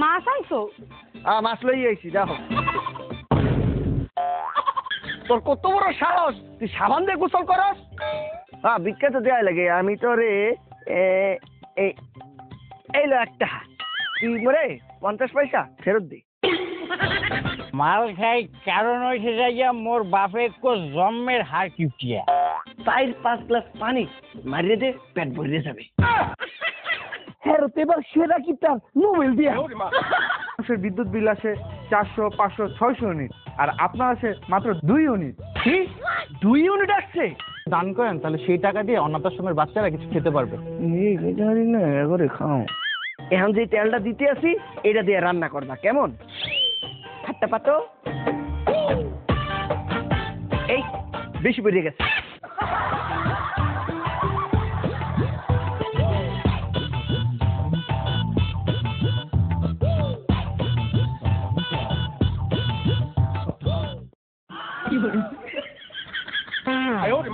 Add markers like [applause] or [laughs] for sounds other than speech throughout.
মাছ আনছো? আ মাছ লই আইছি দেখো তোর কত বড় সাহস? তুই সাবান দিয়ে গোসল করস হ্যাঁ বিখ্যাত দেয়া লাগে আমি তো রে এ, এই এই লো একটা। তুই মরে পঞ্চাশ পয়সা ফেরত দে। মাল খাই কারণ হয়েছে যাইয়া মোর বাপে কো জন্মের হার কিউটিয়া চার পাঁচ গ্লাস পানি মারিয়ে দে পেট ভরিয়ে যাবে। হ্যাঁ এবার সেরা কি তার মোবাইল দিয়া মানুষের বিদ্যুৎ বিল আসে চারশো পাঁচশো ছয়শো ইউনিট আর আপনার আসে মাত্র দুই ইউনিট। কি? দুই ইউনিট আসছে? দান করেন তাহলে সেই টাকা দিয়ে অনাথ আশ্রমের বাচ্চারা কিছু খেতে পারবে। জানি না এবারে খাও। এখন যে তেলটা দিতে আসি এটা দিয়ে রান্না করবা কেমন? হাতটা পাতো। এই বেশি বেরিয়ে গেছে।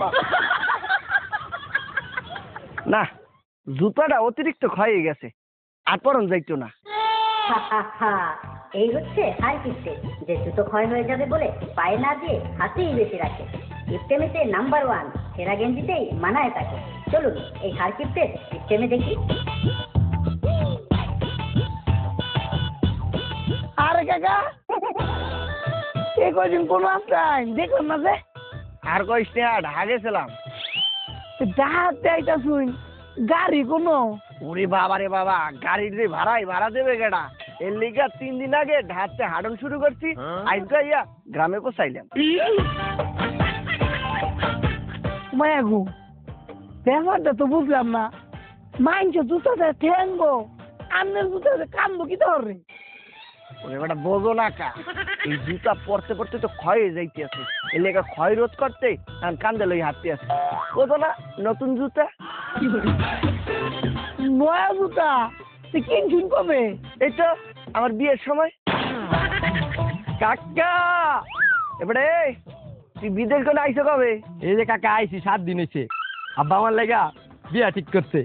[laughs] না জুতাটা অতিরিক্ত ক্ষয়ে গেছে। আর পরন যাইতো না। এই হচ্ছে হার কিপ্টে যে জুতো ক্ষয় হয়ে যাবে বলে পায়ে না দিয়ে হাতেই বেশি রাখে। কিপ্টেমেতে নাম্বার ওয়ান সেরা গেঞ্জিতেই মানায় তাকে। চলুন এই হার কিপ্টের কিপ্টেমে দেখি। আরে কাকা এ কয়দিন কোনো আপনার দেখলাম না যে। আর কইস না ঢাকা গেছিলাম। ডাহাতে আইতা শুন গাড়ি কোনো? ওরে বাবা রে বাবা গাড়ির যে ভাড়াই ভাড়া দেবে গেডা এর লিগা তিন দিন আগে ঢাকতে হাঁটন শুরু করছি আজকে ইয়া গ্রামে পোসাইলাম মায়া গো ব্যাপারটা তো বুঝলাম না। মাইনছ জুতাতে ঠেঙ্গো আমনের জুতাতে কান্দো কি ধরে ওরে বেটা বোঝো না কা। এই জুতা পড়তে পড়তে তো ক্ষয় হয়ে যাইতে আছে এর লেগা ক্ষয় রোধ করতে আর কান্দে লই হাঁটতে আছে বোঝো না নতুন জুতা? নয়া জুতা? তুই কিনছুন কবে? এই তো আমার বিয়ের সময়। কাকা! এবারে তুই বিদেশ করে আইসো কবে? এই যে কাকা আইছি সাত দিন হয়েছে আব্বা আমার লেগা বিয়া ঠিক করছে।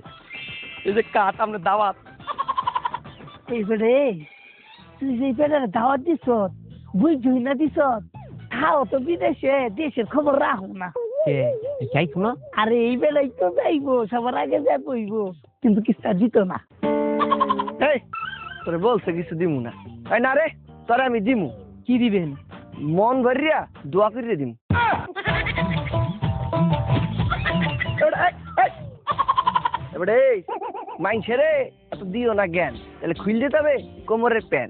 এই যে কাঠ আপনার দাওয়াত। এইবারে তুই যে পেটারে দাওয়াত দিছ বুঝছুই না দিছ খাও তো বিদেশে দেশের খবর রাখো না। চাই শুনো আরে এই বেলায় তো যাইবো সবার আগে যাই বইব কিন্তু কিস্তা দিত না। এই তোরে বলছে কিছু দিমু না। তাই না রে তোরে আমি দিমু। কি দিবেন? মন ভরিয়া দোয়া করিয়ে দিমু। এবারে, এই, এই। এত দিও না জ্ঞান। তাহলে খুল দিতে হবে কোমরের প্যান।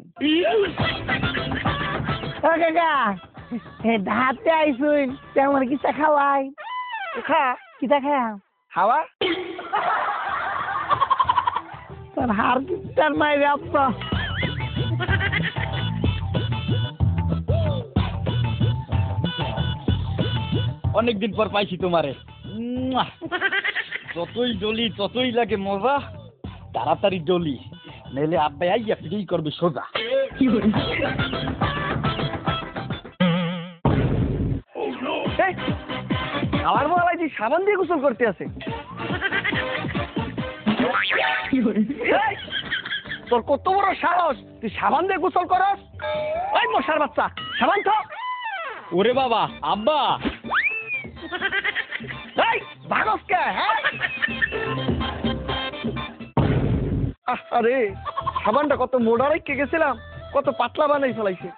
ও কাকা ধাতে আইসুন তে আমার কিস্তা খাওয়াই? খা। কিতা খায়া হাওয়া? তোর হার কিস্তার মাইরে আপা অনেকদিন পর পাইছি তোমারে! যতই ডলি ততই লাগে মজা। তাড়াতাড়ি ডলি নাহলে আব্বাই আইয়া ফিরেই করবে সোজা। আমার বলাই যে সাবান দিয়ে গোসল করতে আছে। তোর কত বড় সাহস তুই সাবান দিয়ে গোসল করস? ওই মশার বাচ্চা সাবান তো। ওরে বাবা আব্বা। ভাগস কে হ্যাঁ? আরে সাবানটা কত মোটা রেখে গেছিলাম কত পাতলা বানাই ফেলাইছে।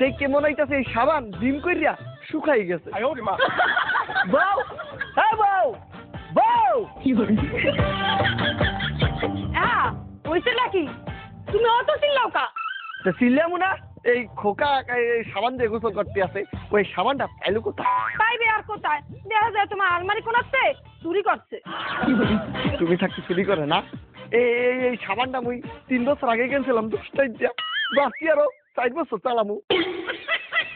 দেখে মনে হইতাছে এই সাবান ডিম কইরা শুকাই গেছে। বউ হ্যাঁ বউ বউ। হ্যাঁ হইছে? নাকি? তুমি অত চিল্লাও কা? তো চিল্লামু না এই খোকা এই সাবান দিয়ে গোসল করতে আছে ওই সাবানটা পাইলো কোথায়? পাইবে আর কোথায়? দেখা যায় তোমার আলমারি কোনাচ্ছে চুরি করছে। তুমি থাকতে চুরি করে না? এই এই এই সাবানটা মুই তিন বছর আগে কিনছিলাম দশটাই দিয়া বাকি আরও চার বছর চালামু।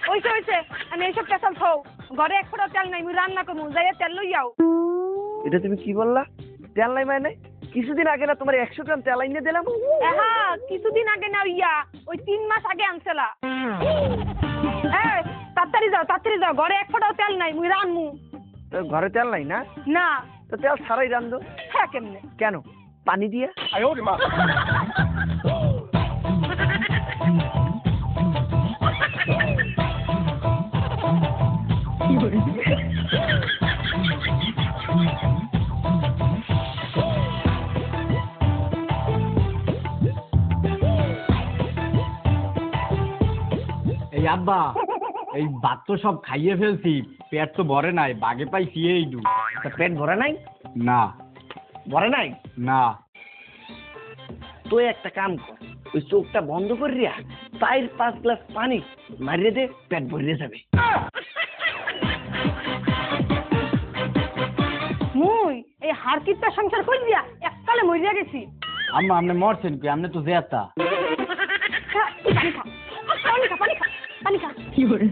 হইছে হইছে আমি এইসব পেশাল থৌ ঘরে এক ফোঁটা তেল নাই মুই রান্না করব যাইয়া তেল লই যাও এটা তুমি কি বললা? তেল নাই মানে? কিছুদিন আগে না তোমার একশো গ্রাম তেল আইনে দিলাম। হ্যাঁ কিছুদিন আগে না ইয়া ওই তিন মাস আগে আনছিলা। তাড়াতাড়ি যাও তাড়াতাড়ি যাও। ঘরে এক ফোঁটাও তেল নাই মুই রানমু ঘরে তেল নাই না? না। তো তেল ছাড়াই রান্ধো হ্যাঁ কেমনে? কেন? পানি দিয়ে? এই আব্বা এই ভাত তো সব খাইয়ে ফেলছি পেট তো ভরে নাই বাগে পাইছি এই দু। পেট ভরে নাই? না। ভরে নাই? না। তুই একটা কাম কর ওই চোখটা বন্ধ করিয়া চার পাঁচ গ্লাস পানি মারিয়ে দে পেট ভরিয়ে যাবে। মুই এই হারকিটটা সংসার করি দিয়া এককালে মরিয়া গেছি। আম্মা আপনি মরছেন কি আপনি তো জেতা। পানি খা পানি খা পানি খা পানি খা। কি করে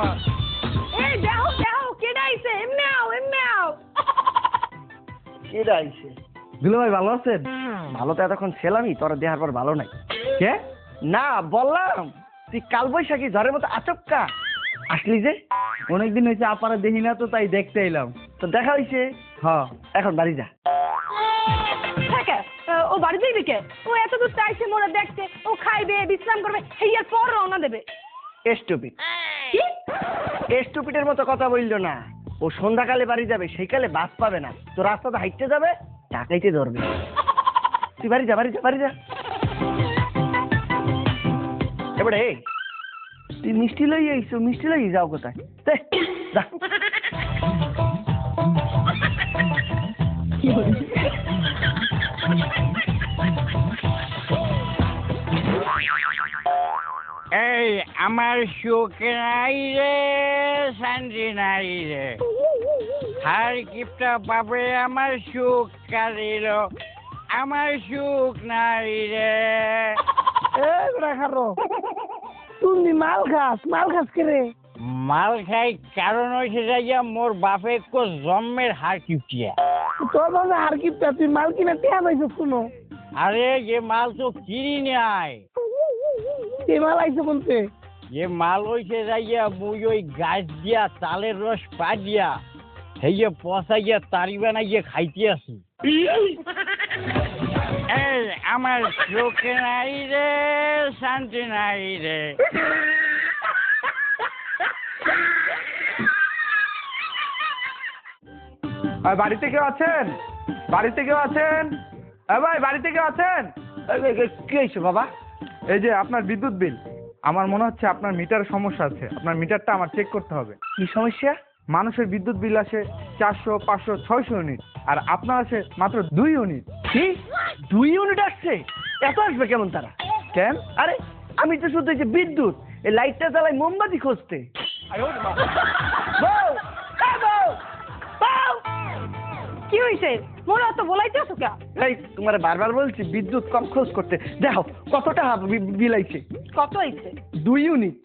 ও আপা এই দেও দেও কেডা আইছে এমনে আও এমনে আও কেডা আইছে দুলা ভাই ভালো আছেন? ভালো তো এতক্ষণ ছিলামই তোর দেহার পর ভালো নাই। কে? না বললাম তুই কাল বৈশাখী ঝড়ের মতো আচক্কা আসলি যে? অনেকদিন হয়েছে আপারা দেখি না তো তাই দেখতে এলাম। তো দেখা হইছে। হ্যাঁ এখন বাড়ি যা। থাকে ও বাড়ি যাইবে কে? ও এত দূর চাইছে মোরা দেখতে। ও খাইবে বিশ্রাম করবে হেয়ার পর রওনা দেবে। স্টুপিড কি স্টুপিডের মতো কথা বলল না। ও সন্ধ্যাকালে বাড়ি যাবে সেইকালে বাস পাবে না। তো রাস্তাতে হাইটতে যাবে টাকাইতে ধরবে। তুই বাড়ি যা বাড়ি যা বাড়ি যা। এবারে তুই মিষ্টি লই আইছো মিষ্টি লই যাও কোথায়? যা। এই আমার সুখ নাই রে শান্তি নাই রে। হার কিপটা পাবে আমার সুখ কারিল আমার সুখ নাই রে। বেটা তুমি মাল খাস মাল খাস কে রে? মাল খাই কারণ হয়েছে যাইয়া মোর বাপে কো জন্মের হার কিপটিয়া তোর বাবা আর কি তুই মাল কিনে টিয়া পাইছো শুনো আরে যে মাল তো কিনি নাই। এই মাল আইছো বলতে যে মাল হয়েছে যাইয়া মুই ওই গাছ দিয়া তালের রস পা দিয়া হেয়ে পচাইয়া তারি বানাইয়া খাইতে আছি এই আমার সুখ নাই রে শান্তি নাই রে। আর বাড়িতে কেউ আছেন? বাড়িতে কেউ আছেন? ভাই বাড়িতে কেউ আছেন? কি হয়েছে বাবা? এই যে আপনার বিদ্যুৎ বিল আমার মনে হচ্ছে আপনার মিটার সমস্যা আছে। আপনার মিটারটা আমার চেক করতে হবে। কি সমস্যা? মানুষের বিদ্যুৎ বিল আসে চারশো পাঁচশো ছয়শো ইউনিট আর আপনার আসে মাত্র দুই ইউনিট কি? দুই ইউনিট আসছে? এত আসবে কেমন তারা? কেন? আরে আমি তো শুধু এই যে বিদ্যুৎ। এই লাইটটা জ্বালাই মোমবাতি খুঁজতে। বউ, এ বউ, বউ। কি হইছে? মোরা তো বলাইতেছো কে? এই তোমার বারবার বলছি বিদ্যুৎ কম খোঁজ করতে। দেখো কত টাকা বি- বিল আইছে কত হইছে? দুই ইউনিট।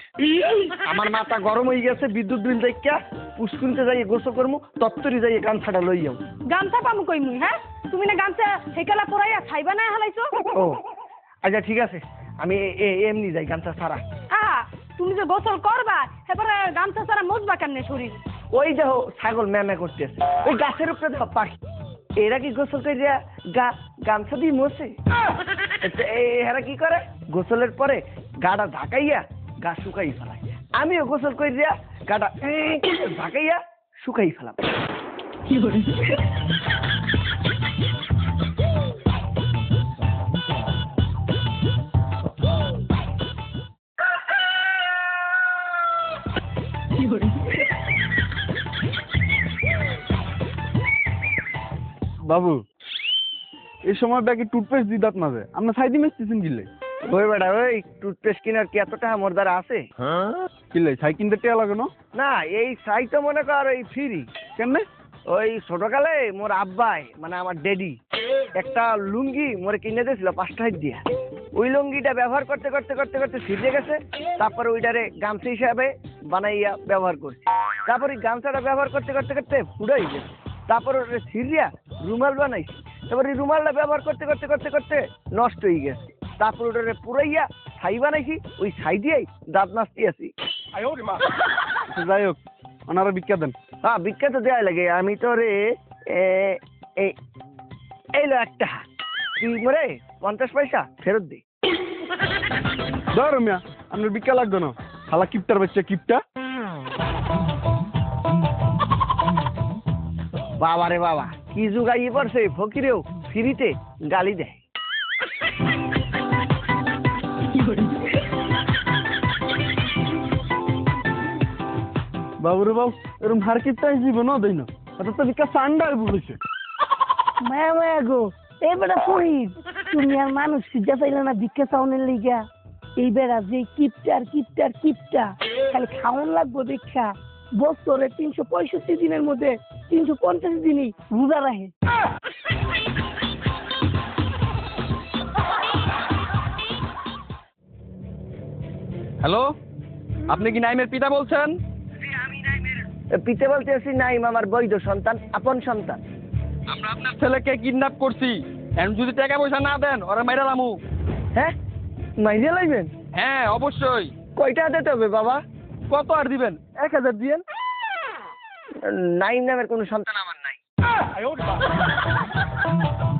আমার মাথা গরম হয়ে গেছে বিদ্যুৎ বিল দেখা পুষ্কুনিতে যাই গোসল করমু তত্তরি যাই গামছাটা লই যাও গামছা পামু কই মুই হ্যাঁ? তুমি না গামছা হেকালা পরাইয়া খাইবা না হালাইছো? ও আচ্ছা ঠিক আছে। আমি এমনি যাই গামছা ছাড়া। আহা তুমি যে গোসল করবা এবারে গামছা ছাড়া মুজবা কেমনে শরীর? ওই দেখো ছাগল ম্যামে করতেছে। ওই গাছের উপরে দেখো পাখি। এরা কি গোসল করে গা, গামছা দিয়ে এ- এরা কি করে? গোসলের পরে গাটা ঢাকাইয়া গা শুকাই ফেলায়। আমিও গোসল করে দিয়া গাটা ঢাকাইয়া শুকাই ফেলাম। বাবু এই সময় ব্যাগে টুথপেস্ট দি দাঁত মাঝে। আপনার সাইডি মেসতেছেন কিলে ওই বেটা ওই টুথপেস্ট কিনার কি এত টাকা মোর দ্বারা আছে? কিলে সাই কিনতে টেয়া লাগে না? না এই সাই তো মনে কর এই ফ্রি কেন ওই ছোটকালে মোর আব্বাই মানে আমার ড্যাডি একটা লুঙ্গি মোরে কিনে দিয়েছিল পাঁচটা হাত দিয়া। ওই লুঙ্গিটা ব্যবহার করতে করতে করতে করতে ছিঁড়ে গেছে। তারপরে ওইটারে গামছা হিসাবে বানাইয়া ব্যবহার করছি। তারপরে ওই গামছাটা ব্যবহার করতে করতে করতে ফুড়াই গেছে। তারপর ওটা ছিঁড়িয়া রুমাল বানাইছি। এবার এই রুমালটা ব্যবহার করতে করতে করতে করতে নষ্ট হয়ে গেছে। তারপর ওটারে পুরাইয়া ছাই বানাইছি ওই ছাই দিয়েই দাঁত নাচতে আছি। যাই হোক ওনারা বিখ্যাত দেন। হ্যাঁ বিখ্যাত দেওয়া লাগে। আমি তো রে এ, এই এইলো একটা। তুই মরে পঞ্চাশ পয়সা? ফেরত দে। ধরো মিয়া আপনার বিখ্যা লাগতো না। শালা কিপটার বাচ্চা কিপটা। বাবা রে বাবা। কি যুগাই পড়ছে ফকিরেও ফ্রিতে গালি দেয়। বাবুরে বাবু এরকম জীবন দেই না। ওটা তো বিখ্যা সান্ডার বলেছে। মায়া মায়া গো এই বেটা শহীদ তুমি আর মানুষ সিজা পাইলে না ভিক্ষা চাউনের লিগা। এই বেড়া যে কিপটার কিপটার কিপটা খালি খাওয়ান লাগবো দীক্ষা বছরে তিনশো পঁয়ষট্টি দিনের মধ্যে তিনশো পঞ্চাশ দিনই রোজা রাখে। হ্যালো? আপনি কি নাইমের পিতা বলছেন? পিতে বলতে আসি নাইম আমার বৈধ সন্তান আপন সন্তান। আমরা আপনার ছেলেকে কিডন্যাপ করছি। এখন যদি টাকা পয়সা না দেন ওরা মাইরা লামু। হ্যাঁ? মাইরে লাইবেন? হ্যাঁ অবশ্যই। কয়টা দিতে হবে বাবা? কত আর দিবেন? এক হাজার দিয়েন। নাইম নামের কোনো সন্তান আমার নাই।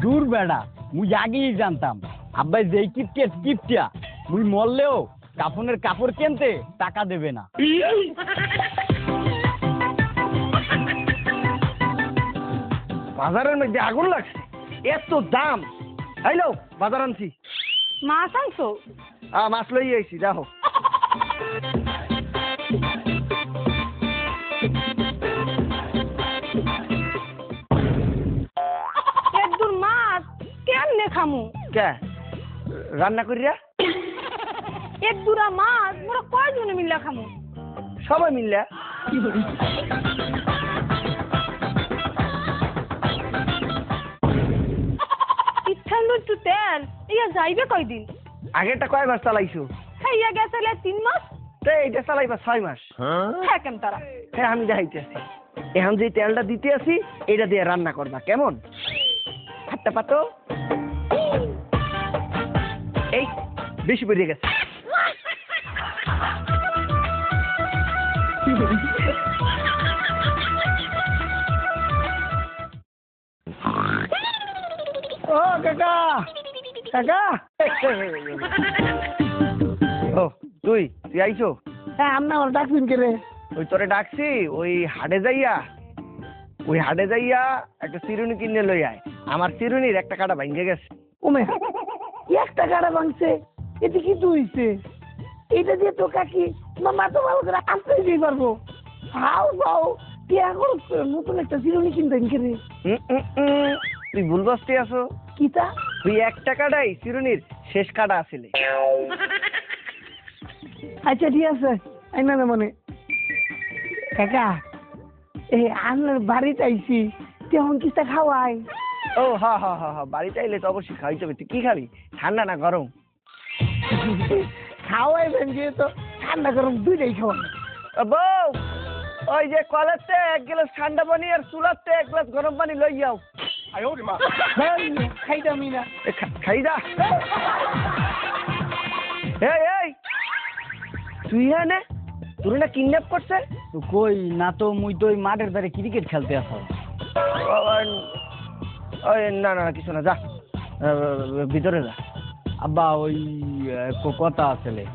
দূর বেড়া মুই আগেই জানতাম। আব্বাই যেই কিপটেট কিপটিয়া। মুই মরলেও কাফনের কাপড় কিনতে টাকা দেবে না। বাজারের মধ্যে আগুন লাগছে। এত দাম। হ্যালো বাজার আনছি। মাছ আনছো? আ মাছ লই আইছি দেখো। খামু। কে? রান্না করিয়া এক দুরা মাছ মোরা কয়জনে মিল্লা খামু? সবাই মিললে। ইচ্ছা একটু তেল ইয়া যাইবে কয়দিন? আগেরটা কয় মাস চালাইছো? হ্যাঁ ইয়া গেছে তিন মাস। তো এইটা চালাইবা ছয় মাস। হ্যাঁ কেম তারা? হ্যাঁ আমি দেখাইতে আছি এখন যে তেলটা দিতে আছি এটা দিয়ে রান্না করবা কেমন? হাতটা পাতো এই বেশি বেরিয়ে গেছে। ও কাকা। কাকা। ও তুই তুই আইছো? হ্যাঁ আপনি আমার ডাকবেন কে রে। ওই তোরে ডাকছি ওই হাটে যাইয়া ওই হাটে যাইয়া একটা চিরুনি কিনে লই আয়। আমার চিরুনির একটা কাটা ভাঙ্গে গেছে। ওমে একটা গাড়া ভাঙছে এতে কি হইছে? এটা দিয়ে তো কাকি মামা তো ভালো করে আনতে দিতে পারব। হাও যাও টিয়া খরচ করে নতুন একটা চিরুনি কিনতেন কে রে? উম, উম, উম, তুই ভুল বসতে আসো কিতা তুই এক টাকাটাই চিরুনির শেষ কাটা আসিলে। আচ্ছা ঠিক আছে আইনা না মনে। কাকা এই আন্নার বাড়িতে আইছি তেমন কিস্তা খাওয়াই? ও হা হা হা হা বাড়িতে এলে তো অবশ্যই খাইতে হবে তুই কি খাবি? ঠান্ডা না গরম? খাওয়াই খাওয়াইবেন যেহেতু ঠান্ডা গরম দুইটাই খাওয়াই ও বউ ওই যে কলেজতে এক গ্লাস ঠান্ডা পানি আর চুলাতে এক গ্লাস গরম পানি লই যাও। দা এই এই তুই এনে তোর না কিডন্যাপ করছে? কই না তো মুই তো ওই মাঠের ধারে ক্রিকেট খেলতে আসো। ওই না না কিছু না যা। ভিতরে যা। আব্বা ওই আহ, ক- কথা আসলে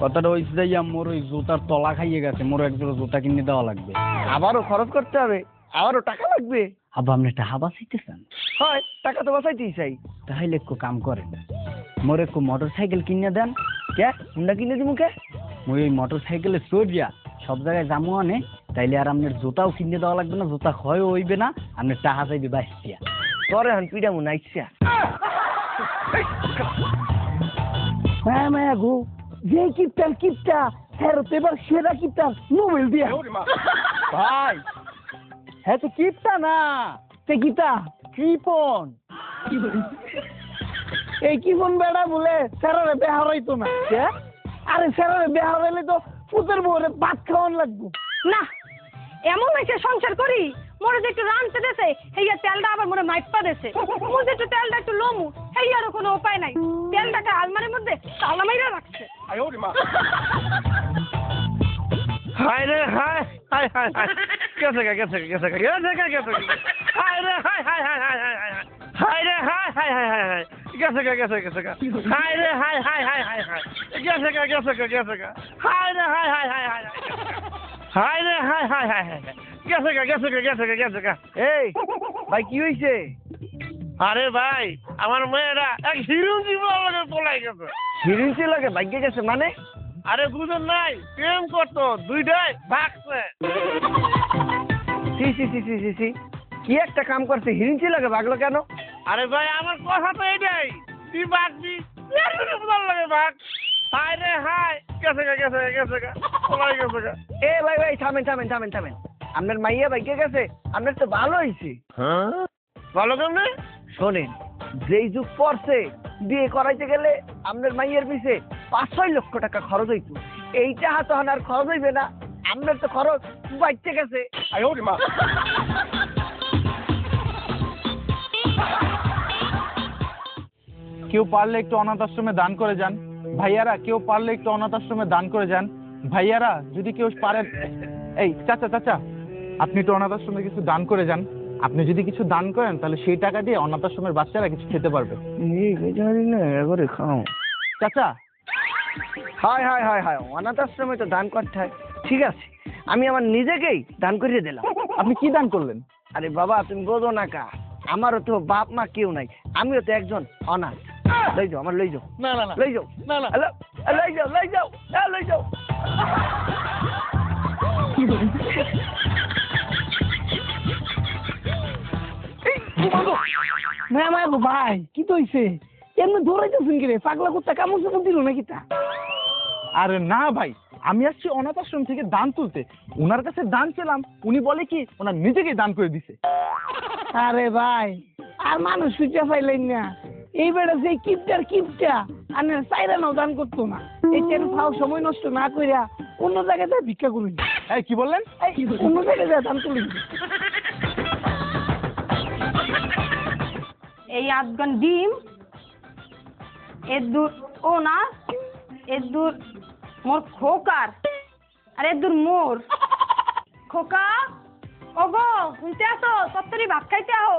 কথাটা ওই যাইয়া মোর ওই জুতার তলা খাইয়ে গেছে মোর একজোড়া জুতা কিনে দেওয়া লাগবে। আবারও খরচ করতে হবে আবারও টাকা লাগবে। আব্বা আপনি একটা হাবা চাইতেছেন? হয় টাকা তো বাঁচাইতেই চাই। তাহলে একটু কাম করেন। মোর একটু মোটর সাইকেল কিনে দেন। কে? হুন্ডা কিনে দিমু কে? মুই ওই মোটর সাইকেলে চড়িয়া সব জায়গায় জামু আনে। তাইলে আর আপনার জুতাও কিনে দেওয়া লাগবে না জুতা ক্ষয় হইবে না আপনার টাকা চাইবে বাইশিয়া তোরে হন পিডামু নাইছিয়া মায়া মায়া গো যে কিপটার কিপটা হ্যাঁ তো এবার সেরা কিপটার নোবেল দিয়া। ভাই হ্যাঁ তো কিপটা না। সে কিতা কৃপন। এই কি ফোন বেড়া বলে স্যারের বেহা হইতো না। আরে স্যারের বেহা হইলে তো পুতের বউরে ভাত খাওয়ান লাগবো। না এমন হয়েছে সংসার করি মোরে যে একটু রানতে দেছে হেইয়া তেলটা আবার মোরে মাইপা দেছে মোর যে একটু তেলটা একটু লমু হেইয়ারও কোনো উপায় নাই তেলটাকে আলমারির মধ্যে তালা মাইরা রাখছে হায় রে হায় হায় হায় হায় গেছে গা গেছে গা গেছে গা গেছে গা গেছে হায় রে হায় হায় হায় হায় হায় হায় হায় রে হায় হায় হায় হায় হায় গেছে গা গেছে গেছে গা হায় রে হায় হায় হায় হায় হায় গেছে গা গেছে গা গেছে গা হায় রে হায় হায় হায় হায় হায় রে হায় হায় হায় হায় গেছে গা গেছে গা গেছে গা গেছে গা। এই ভাই কি হইছে? আরে ভাই আমার মেয়েরা এক হিরো জীবন লাগে পলাই গেছে। হিরো লাগে ভাগ্যে গেছে মানে? আরে বুঝেন নাই প্রেম করতো দুইটাই ভাগছে। সি সি সি সি সি সি। কি একটা কাম করছে হিরিঞ্চি লাগে ভাগলো কেন? আরে ভাই আমার কথা তো এটাই তুই ভাগবি লাগে ভাগ। হাই রে হাই গেছে গা গেছে গা গেছে গা পলাই গেছে গা। এ ভাই ভাই থামেন থামেন থামেন থামেন। আপনার মাইয়া ভাইকে গেছে আপনার তো ভালো হয়েছে ভালো কেমনে? শোনেন যেই যুগ পড়ছে বিয়ে করাইতে গেলে আপনার মাইয়ের পিছে পাঁচ ছয় লক্ষ টাকা খরচ হইতো। এইটা হাতে আর খরচ হইবে না। আপনার তো খরচ বাড়তে গেছে। কেউ পারলে একটু অনাথ আশ্রমে দান করে যান। ভাইয়ারা কেউ পারলে একটু অনাথ আশ্রমে দান করে যান। ভাইয়ারা যদি কেউ পারেন এই চাচা চাচা আপনি একটু অনাথ আশ্রমে কিছু দান করে যান। আপনি যদি কিছু দান করেন তাহলে সেই টাকা দিয়ে অনাথ আশ্রমের বাচ্চারা কিছু খেতে পারবে। জানি না এবারে খাও। চাচা। হায় হায় হায় হায় অনাথ আশ্রমে তো দান করতে হয়। ঠিক আছে আমি আমার নিজেকেই দান করিয়ে দিলাম। আপনি কি দান করলেন? আরে বাবা তুমি বোঝো না কা আমারও তো বাপ মা কেউ নাই আমিও তো একজন অনাথ। লই যাও আমার লই যাও। না না না। লই যাও। না না। হ্যালো? লই যাও লই যাও। হ্যাঁ লই যাও। মায়া মায়া গো ভাই কি তো হইছে? এমনি দৌড়াইতেছেন কি রে? পাগলা কুত্তা কামড় চামড় দিল নাকি তা? আরে না ভাই আমি আসছি অনাথ আশ্রম থেকে দান তুলতে। ওনার কাছে দান চেলাম। উনি বলে কি ওনার নিজেকে দান করে দিছে। আরে ভাই আর মানুষ সুইচা পাইলেন না। এই বেড়া যে কিপটার কিপটা আর চাইরা নাও দান করতো না। এই চেন ফাও সময় নষ্ট না কইরা অন্য জায়গায় যায় ভিক্ষা করুন এই কি বললেন? অন্য জায়গায় যায় দান করুন এই আফগান ডিম এর দূর ও না এর দূর মোর খোকার আর এর দূর মোর। খোকা ওগো শুনতে আসো তত্তরি ভাত খাইতে আহো।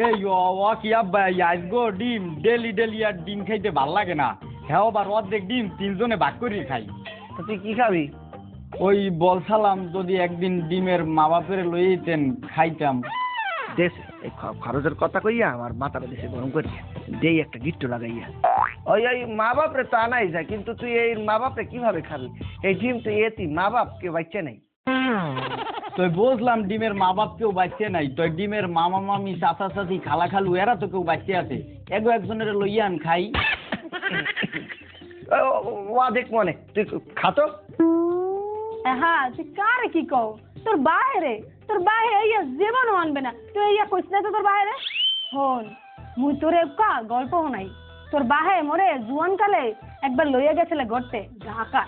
এই ও কি আব্বা আজগো ডিম ডেলি ডেলি আর ডিম খাইতে ভালো লাগে না। হ্যাঁ আবার অর্ধেক ডিম তিনজনে ভাগ করে খাই। তো তুই কি খাবি? ওই বলসালাম যদি একদিন ডিমের মা বাপের লই যেতেন খাইতাম। দেশ এই খ- খরচের কথা কইয়া আমার মাথাটা দেশে গরম করি দেই একটা গিট্টু লাগাইয়া। ওই ওই মা বাপরে তো আনাই যায় কিন্তু তুই এই মা বাপরে কীভাবে খাবি? এই ডিম তো এতি মা বাপ কেউ বাচ্চা নেই। [laughs] তো বুঝলাম ডিমের মা বাপ কেউ বাচ্চা নাই। তো ডিমের মামা মামি চাচা চাচি খালা খালু এরা তো কেউ বাচ্চা আছে। এক একজনের লইয়ান খাই। ওয়া দেখ মনে। তুই খাতো হ্যাঁ তুই কারে কি কও? তোর বাইরে তোর বাইরে ইয়া জীবনও আনবে না। তুই ইয়া কইস না তো তোর বাইরে হন মুই তোরে কা গল্প নাই তোর বাহে মরে জুয়ান কালে একবার লইয়া গেছিলে গড়তে ঢাকা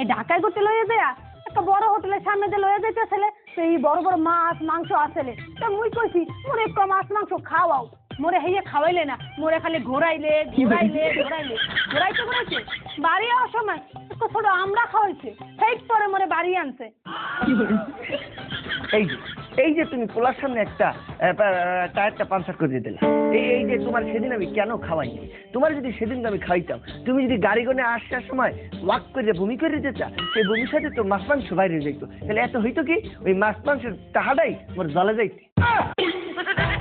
এই ঢাকায় করতে লইয়া দেয়া একটা বড় হোটেলের সামনে যে লইয়া যাইতেছিলে সেই বড় বড় মাছ, মাংস আসলে তা মুই কইছি, মোর একটু মাছ, মাংস খাওয়াও। মোরে হেয়ে খাওয়াইলে না মোরে খালি ঘোরাইলে ঘোরাইলে ঘোরাইলে। ঘোরাইতে ঘোরাইছে বাড়ি আসার সময় একটু ছোট আমরা খাওয়াইছে ঠিক পরে মোরে বাড়ি আনছে। এই যে এই যে তুমি পোলার সামনে একটা টায়ারটা পাঞ্চার করে দিলে। এই এই যে তোমার সেদিন আমি কেন খাওয়াইনি? তোমার যদি সেদিন আমি খাইতাম তুমি যদি গাড়ি গনে আসার সময় ওয়াক করে বমি করে দিতা সেই বমির সাথে তো মাছ মাংস বাইরে যাইতো। তাহলে এত হইতো কি? ওই মাছ মাংসের টাহাটাই মোর জলে যাইতে। [laughs]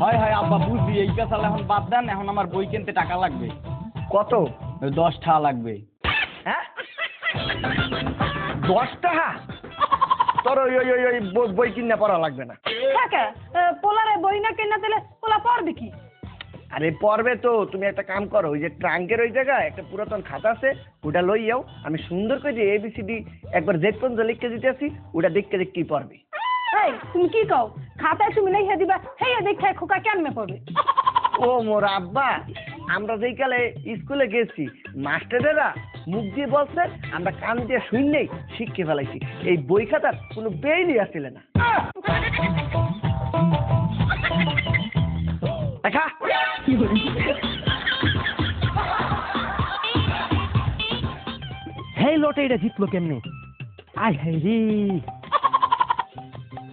হয় হয় আব্বা বুঝি এই পেশাল এখন বাদ দেন এখন আমার বই কিনতে টাকা লাগবে। কত? দশ টাকা লাগবে। হ্যাঁ? দশ টাকা? তোর ওই ওই ওই ওই বই- কিনে পড়া লাগবে না। থাকে পোলারে বই না কেনা দিলে পোলা পড়বে কি? আরে পর্বে তো তুমি একটা কাম করো ওই যে ট্রাঙ্কের ওই জায়গায় একটা পুরাতন খাতা আছে ওটা লই যাও আমি সুন্দর করে যে এবিসিডি একবার যে পর্যন্ত লিখতে দিতে আসি ওটা দেখতে দেখতেই পড়বে। এই তুমি কি কও? খাতায় তুমি লিখে দিবা হেয়ে দেখে খোকা কেমনে পড়বে? ও মোর আব্বা আমরা যেই কালে স্কুলে গেছি মাস্টারেরা মুখ দিয়ে বলছে আমরা কান দিয়ে শুনলেই শিখে ফেলাইছি। এই বই খাতার কোনো বেইলি আসছিল না। দেখা। হেই লটে এটা জিতলো কেমনে? আয় হাই রে।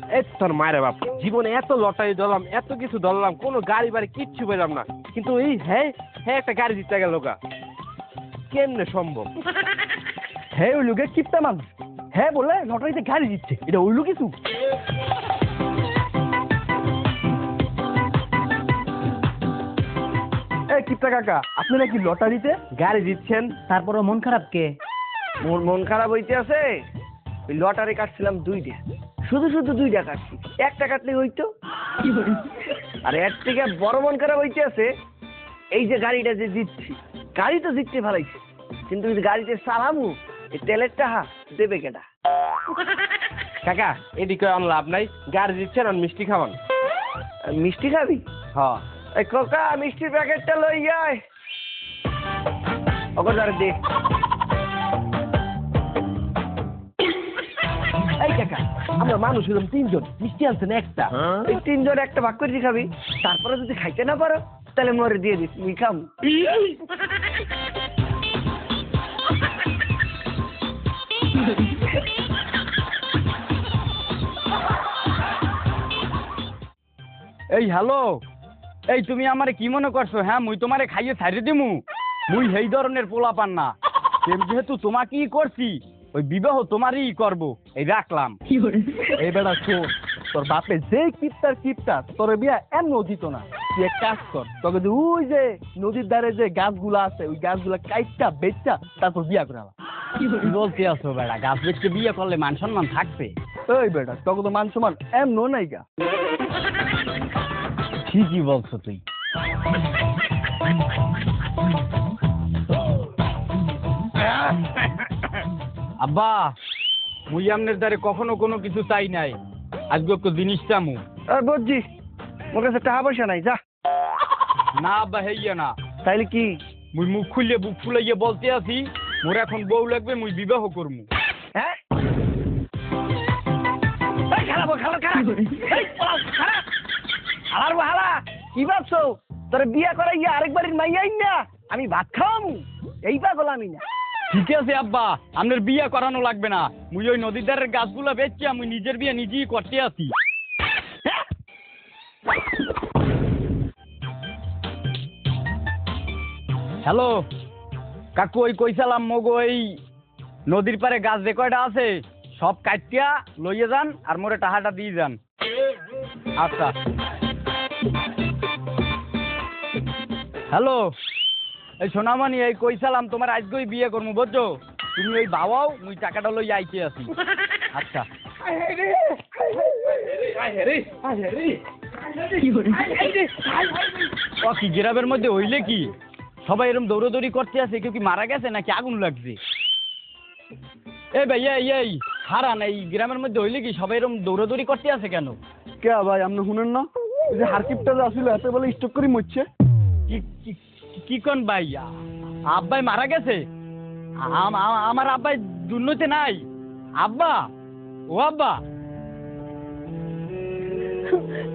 এই তোর মায়ের বাপ। জীবনে এত লটারি ধরলাম এত কিছু ধরলাম কোনো গাড়ি বাড়ি কিচ্ছু পেলাম না। কিন্তু এই হ্যাঁ হ্যাঁ একটা গাড়ি জিততে গেল গা। কেমনে সম্ভব? [laughs] হ্যাঁ ওই লোকের কিপটা মানুষ। হ্যাঁ বলে লটারিতে গাড়ি জিতছে এটা ওইলো কিছু এই কিপটা কাকা আপনি নাকি লটারিতে গাড়ি জিতছেন তারপরও মন খারাপ কে? মোর মন খারাপ হইতে আছে। ওই লটারি কাটছিলাম দুইটা। শুধু শুধু দুই দুইটা কাটছি একটা কাটলে হইতো। আর এর থেকে বড় মন খারাপ হইতে আছে এই যে গাড়িটা যে জিতছি। গাড়ি তো জিততে ফেলাইছে কিন্তু গাড়িতে চালামু এই তেলের টাহা দেবে কেটা কাকা এদিকে আমার লাভ নাই। গাড়ি দিচ্ছেন আর মিষ্টি খাওয়ান। মিষ্টি খাবি? হ্যাঁ। এই কোকা মিষ্টির প্যাকেটটা লই যায় ওকে ধরে দে। এই কাকা আমরা মানুষ হলাম তিনজন মিষ্টি আনছেন একটা। এই তিনজন একটা ভাগ করে খাবি। তারপরে যদি খাইতে না পারো তাহলে মরে দিয়ে দিস তুই খাম। এই হ্যালো? এই তুমি আমারে কি মনে করছ হ্যাঁ? মুই তোমারে খাইয়ে ছাড়িয়ে দিমু। মুই সেই ধরনের পোলা পান না। যেহেতু তোমাকেই করছি ওই বিবাহ তোমারই করব। এই রাখলাম। এই বেটা শোন তোর বাপে যে কিপটার কিপটা তোর বিয়া এমন দিত না। তুই এক কাজ কর তোকে যে ওই যে নদীর ধারে যে গাছগুলো আছে ওই গাছগুলো কাইটটা বেচটা তারপর বিয়া করে কি বলতে আছো বেড়া গাছ বেচতে বিয়ে করলে মান সম্মান থাকবে। ওই বেটা তোকে তো মান সমান এমন নাই গা। ঠিকই বলছো তুই। আব্বা মুই আমনের দ্বারে কখনো কোনো কিছু চাই নাই। আজকে একটু জিনিস চামু। আর বুঝছি মোর কাছে টাকা পয়সা নাই যা। না আব্বা হেইয়া না। তাইলে কি? মুই মুখ খুললে বুক ফুলাইয়ে বলতে আছি মোর এখন বউ লাগবে মুই বিবাহ করমু। হ্যাঁ খারাপ খারাপ খারাপ হালার হালা কি ভাবছ? তোর বিয়া করাইয়া আরেকবারের মাইয়াই না আমি ভাত খাওয়ামু। এই পাগল আমি না। ঠিক আছে আব্বা, আপনার বিয়ে করানো লাগবে না। মুই ওই নদীর ধারের গাছগুলা বেচছি আমি নিজের বিয়ে নিজেই করতে আছি। হ্যালো, কাকু, ওই কইসালাম, মগো ওই নদীর পারে গাছ যে কয়টা আছে, সব কাটিয়া লইয়ে যান আর মোরে টাহাটা দিয়ে যান। আচ্ছা। হ্যালো এই সোনামণি এই কইসালাম তোমার আজকেই বিয়ে করব বুঝছ? তুমি ওই বাবাও মুই টাকাটা লই আইতে আসি। আচ্ছা। ও কি গ্রামের মধ্যে হইলে কি? সবাই এরকম দৌড়াদৌড়ি করতে আছে কেউ কি মারা গেছে নাকি আগুন লাগছে? এই ভাই এই এই হারান এই গ্রামের মধ্যে হইলে কি সবাই এরকম দৌড়াদৌড়ি করতে আছে কেন? কে ভাই আপনি শুনেন না? ওই যে হারকিপটা আসলে এত বলে স্টক করে মরছে। কি কি- কোন ভাই? আব্বাই মারা গেছে? আম- আম- আমার আব্বাই দুর্নীতি নাই। আব্বা ও আব্বা।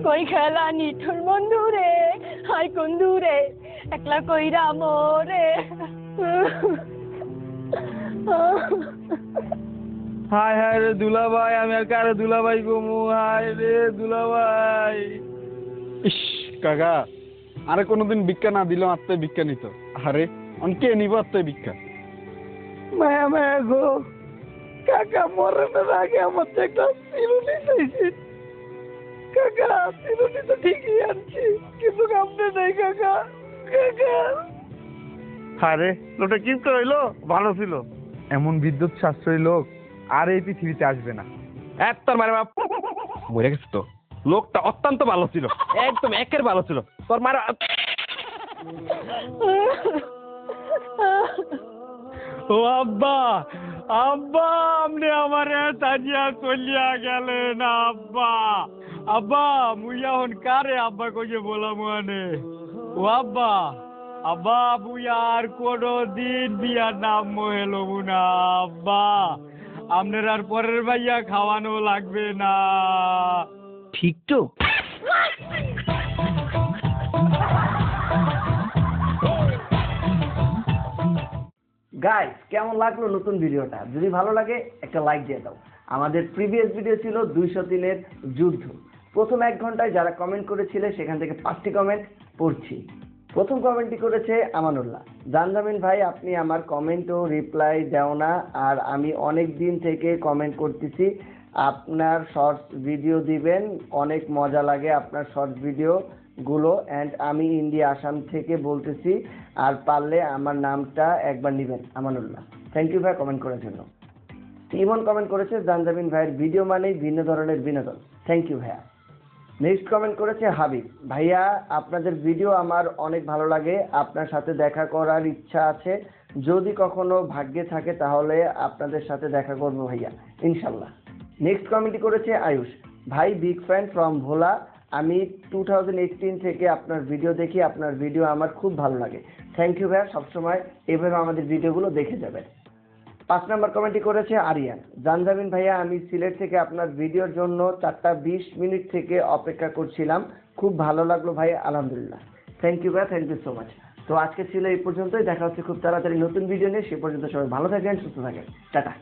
কই খেলা নিঠুর বন্ধু রে হাই বন্ধু রে একলা কই কইরা মোরে। হায় হায় রে দুলাভাই আমি আর কারে দুলাভাই গমু হায় রে দুলাভাই। ইস কাকা আরে কোনোদিন ভিক্ষা না দিলাম আত্মায় ভিক্ষা নিত। আরে অন কে নিব আত্মায় ভিক্ষা? মায়া মায়া গো কাকা মরণের আগে আমার তো একটা চিরুনি চাইছে কাকা চিরুনি তো ঠিকই আনছি কিন্তু কামড়ে নাই কাকা কাকা। আরে লোকটা কিন্তু হইল ভালো ছিল। এমন বিদ্যুৎ সাশ্রয়ী লোক আর এই পৃথিবীতে আসবে না। এক তোর মারে বাপ মরে গেছে তো? লোকটা অত্যন্ত ভালো ছিল। একদম একের ভালো ছিল। তোর মারা ও আব্বা আব্বা, আপনি আমারে তাজিয়া চলিয়া গেলেন, আব্বা। আব্বা, মুই এখন কারে আব্বা কইয়ে বলাম মানে ও আব্বা আব্বা, মুই আর কোনো দিন বিয়ার নাম হেলো না, আব্বা। আপনার আর পরের ভাইয়া খাওয়ানো লাগবে না। ঠিক তো? গাইস কেমন লাগল নতুন ভিডিওটা? যদি ভালো লাগে, একটা লাইক দিয়ে দাও। আমাদের প্রিভিয়াস ভিডিও ছিল দুইশো তিনের যুদ্ধ। প্রথম এক ঘন্টায় যারা কমেন্ট করেছিলে, সেখান থেকে পাঁচটি কমেন্ট পড়ছি। প্রথম কমেন্টটি করেছে আমানুল্লাহ। জানজামিন ভাই, আপনি আমার কমেন্টও রিপ্লাই দেও না, আর আমি অনেক দিন থেকে কমেন্ট করতেছি। আপনার শর্টস ভিডিও দিবেন। অনেক মজা লাগে আপনার শর্টস ভিডিও গুলো। অ্যান্ড আমি ইন্ডিয়া আসাম থেকে বলতেছি, আর পারলে আমার নামটা একবার নিবেন, আমানুল্লাহ। থ্যাংক ইউ ভাই কমেন্ট করার জন্য। ইমন কমেন্ট করেছে, জানজামিন ভাইয়ের ভিডিও মানেই ভিন্ন ধরনের বিনোদন। থ্যাংক ইউ ভাইয়া। নেক্সট কমেন্ট করেছে হাবিব। ভাইয়া, আপনাদের ভিডিও আমার অনেক ভালো লাগে। আপনার সাথে দেখা করার ইচ্ছা আছে। যদি কখনো ভাগ্যে থাকে তাহলে আপনাদের সাথে দেখা করব ভাইয়া। ইনশাল্লাহ। নেক্সট কমেন্টটি করেছে আয়ুষ। ভাই বিগ ফ্যান ফ্রম ভোলা। আমি টু থেকে আপনার ভিডিও দেখি, আপনার ভিডিও আমার খুব ভালো লাগে। থ্যাংক ইউ ভাইয়া, সবসময় এভাবে আমাদের ভিডিওগুলো দেখে যাবেন। পাঁচ নম্বর কমেন্টটি করেছে আরিয়ান। জানজামিন ভাইয়া, আমি সিলেট থেকে আপনার ভিডিওর জন্য চারটা বিশ মিনিট থেকে অপেক্ষা করছিলাম। খুব ভালো লাগল ভাই, আলহামদুলিল্লাহ। থ্যাংক ইউ ভাই থ্যাংক ইউ সো মাচ তো আজকে ছিল এই পর্যন্তই, দেখা হচ্ছে খুব তাড়াতাড়ি নতুন ভিডিও নিয়ে, সে পর্যন্ত সবাই ভালো থাকেন, সুস্থ থাকেন। টাটা।